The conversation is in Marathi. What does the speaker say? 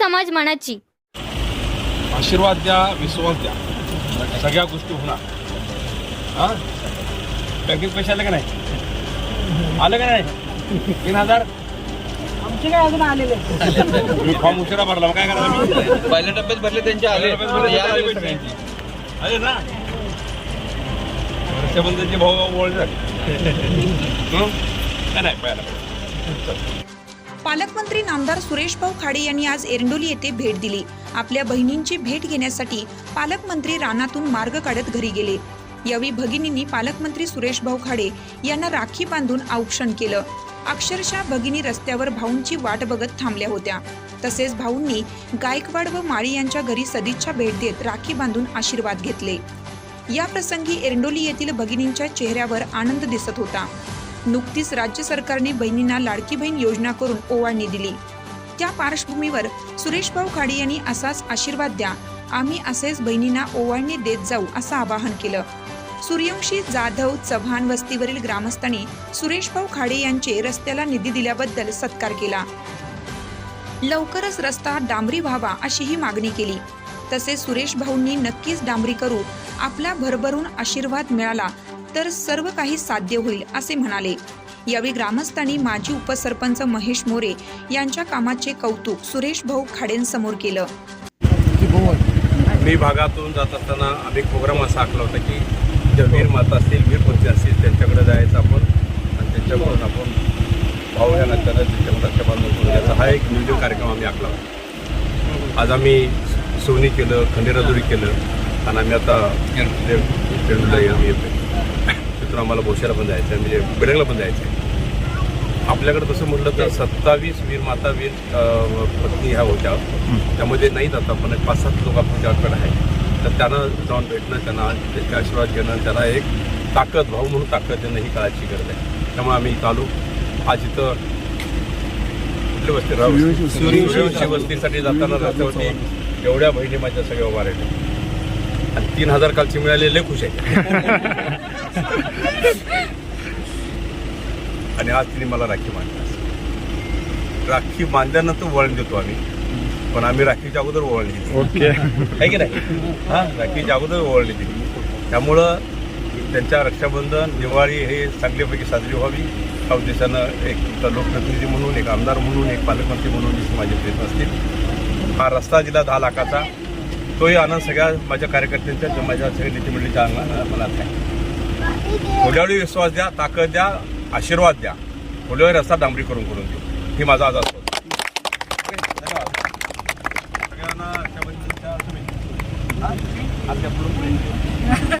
आवाज मनाची. आशीर्वाद द्या विश्वास द्या. सगळ्या गोष्टी होणार. हा? बँकेत पैसे आले का नाही? आले का नाही? तीन हजार? आमचे काय अजून आलेले? मी फॉर्म उशिरा भरला मग काय करायला पहिल्या टप्प्यात भरले त्यांचे आले. या आले. सगळ्यांचे. आले ना? रक्षाबंधनचे भाऊ ओळख झाली हं? काय नाही? पहिला पालकमंत्री नामदार सुरेश भाऊ खाडे यांनी आज एरंडोली येथे भेट दिली. आपल्या बहिणींची भेट घेण्यासाठी पालकमंत्री रानातून मार्ग काढत घरी गेले. यावेळी भगिनींनी पालकमंत्री सुरेश भाऊ खाडे यांना राखी बांधून औक्षण केलं. अक्षरशः भगिनी रस्त्यावर भाऊंची वाट बघत थांबल्या होत्या. तसेच भाऊंनी गायकवाड व माळी यांच्या घरी सदिच्छा भेट देत राखी बांधून आशीर्वाद घेतले. या प्रसंगी एरंडोली येथील भगिनींच्या चेहऱ्यावर आनंद दिसत होता. नुकतीच राज्य सरकारने बहिणींना लाडकी बहीण योजना करून ओवाळणी दिली. त्या पार्श्वभूमीवर सुरेशभाऊ खाडे यांनी असाच आशीर्वाद द्या. आम्ही असेच बहिणींना ओवाळणी देत जाऊ असं आवाहन केलं. सूर्यवंशी जाधव चव्हाण वस्तीवरील ग्रामस्थांनी सुरेशभाऊ खाडे यांचे रस्त्याला निधी दिल्याबद्दल सत्कार केला. लवकरच रस्ता डांबरी व्हावा अशीही मागणी केली. तसेच सुरेश भाऊंनी नक्कीच डांबरी करू आपला भरभरून आशीर्वाद मिळाला तर सर्व काही साध्य होईल असे म्हणाले. यावेळी ग्रामस्थांनी माजी उपसरपंच महेश मोरे यांच्या कामाचे कौतुक सुरेश भाऊ खाडेंसमोर केलं. मी भागातून जात असताना आम्ही प्रोग्राम असा आखला होता की ज्या वीर माता असतील वीर पत्नी असतील त्यांच्याकडे जायचं आपण आणि त्यांच्याकडून आपण भाऊ या नात्यानं त्यांच्याकडे रक्षाबंधन करून याचा हा एक नियोजन कार्यक्रम आम्ही आखला होता. आज आम्ही सोनी केलं खंडेराजुरी केलं आणि आम्ही आता आम्ही येतोय. तिथून आम्हाला भोशाला पण जायचं आहे म्हणजे बिडंगला पण जायचं आहे आपल्याकडे तसं म्हटलं तर सत्तावीस वीर माता वीर पत्नी ह्या होत्या. त्यामध्ये नाही जाता पण एक पाच सात लोक आपल्याकडे आहे तर त्यांना जाऊन भेटणं त्यांना त्यांचे आशीर्वाद घेणं त्यांना एक ताकद भाऊ म्हणून ताकद देणं ही काळाची गरज आहे. त्यामुळे आम्ही इथं आलो. आज इथं कुठली वस्ती? राहू सूर्यवंशी वस्तीसाठी जाताना रस्त्यावरती एवढ्या बहिणी माझ्या सगळ्या उभा राहिल्या आणि तीन हजार कालचे मिळाले लय खुश आहे. आणि आज तिने मला राखी बांधली राखी बांधल्यानंतर वळण देतो आम्ही. पण आम्ही राखीच्या अगोदर ओवाळणी दिली. ओके. आहे की नाही? हां राखीच्या अगोदर ओवाळणी दिली. त्यामुळं त्यांच्या रक्षाबंधन दिवाळी हे चांगल्यापैकी साजरी व्हावी. या उद्देशानं एक तुमचा लोकप्रतिनिधी म्हणून एक आमदार म्हणून एक पालकमंत्री म्हणून जे माझे प्रयत्न असतील. हा रस्ता दिला दहा लाखाचा. तोही आनंद सगळ्या माझ्या कार्यकर्त्यांच्या माझ्या सगळ्या नेतेमंडळीच्या अंगाला मनात आहे थोड्यावेळी विश्वास द्या ताकद द्या आशीर्वाद द्या. थोड्यावेळी रस्ता डांबरी करून करून देऊ ही माझा आज असतो धन्यवाद. सगळ्यांना